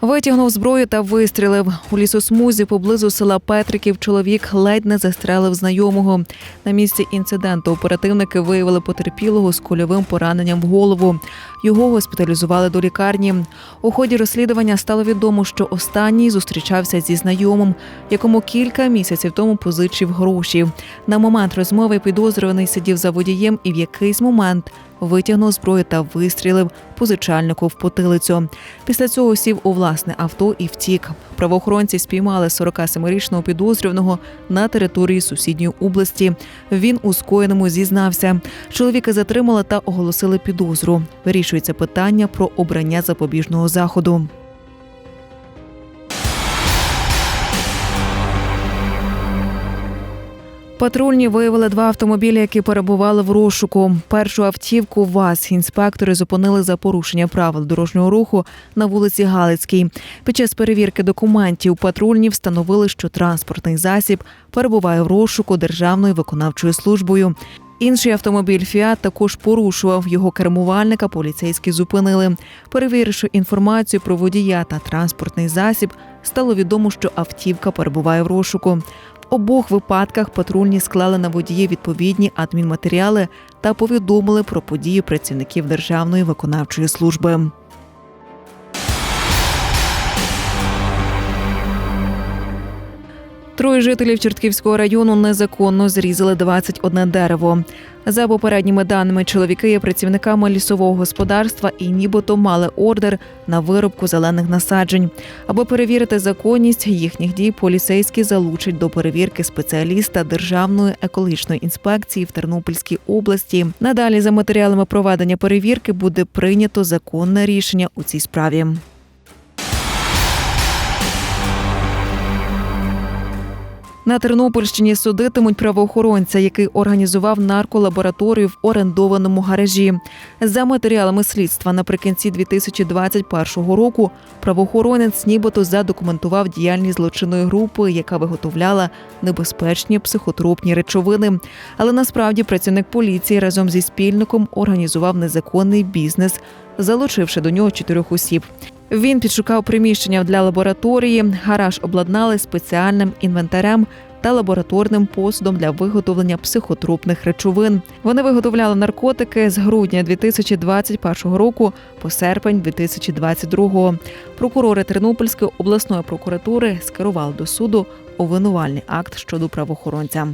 Витягнув зброю та вистрілив. У лісосмузі поблизу села Петриків чоловік ледь не застрелив знайомого. На місці інциденту оперативники виявили потерпілого з кульовим пораненням в голову. Його госпіталізували до лікарні. У ході розслідування стало відомо, що останній зустрічався зі знайомим, якому кілька місяців тому позичив гроші. На момент розмови підозрюваний сидів за водієм і в якийсь момент витягнув зброю та вистрілив позичальнику в потилицю. Після цього сів у власне авто і втік. Правоохоронці спіймали 47-річного підозрюваного на території сусідньої області. Він у скоєному зізнався. Чоловіка затримали та оголосили підозру. Вирішується питання про обрання запобіжного заходу. Патрульні виявили два автомобілі, які перебували в розшуку. Першу автівку ВАЗ інспектори зупинили за порушення правил дорожнього руху на вулиці Галицькій. Під час перевірки документів патрульні встановили, що транспортний засіб перебуває в розшуку Державною виконавчою службою. Інший автомобіль Фіат також порушував його кермувальника. Поліцейські зупинили. Перевіривши інформацію про водія та транспортний засіб, стало відомо, що автівка перебуває в розшуку. Обох випадках патрульні склали на водії відповідні адмінматеріали та повідомили про події працівників Державної виконавчої служби. Троє жителів Чортківського району незаконно зрізали 21 дерево. За попередніми даними, чоловіки є працівниками лісового господарства і нібито мали ордер на вирубку зелених насаджень. Аби перевірити законність їхніх дій, поліцейські залучать до перевірки спеціаліста Державної екологічної інспекції в Тернопільській області. Надалі за матеріалами проведення перевірки буде прийнято законне рішення у цій справі. На Тернопільщині судитимуть правоохоронця, який організував нарколабораторію в орендованому гаражі. За матеріалами слідства наприкінці 2021 року правоохоронець нібито задокументував діяльність злочинної групи, яка виготовляла небезпечні психотропні речовини. Але насправді працівник поліції разом зі спільником організував незаконний бізнес, залучивши до нього чотирьох осіб. Він підшукав приміщення для лабораторії. Гараж обладнали спеціальним інвентарем та лабораторним посудом для виготовлення психотропних речовин. Вони виготовляли наркотики з грудня 2021 року по серпень 2022. Прокурори Тернопільської обласної прокуратури скерували до суду обвинувальний акт щодо правоохоронця.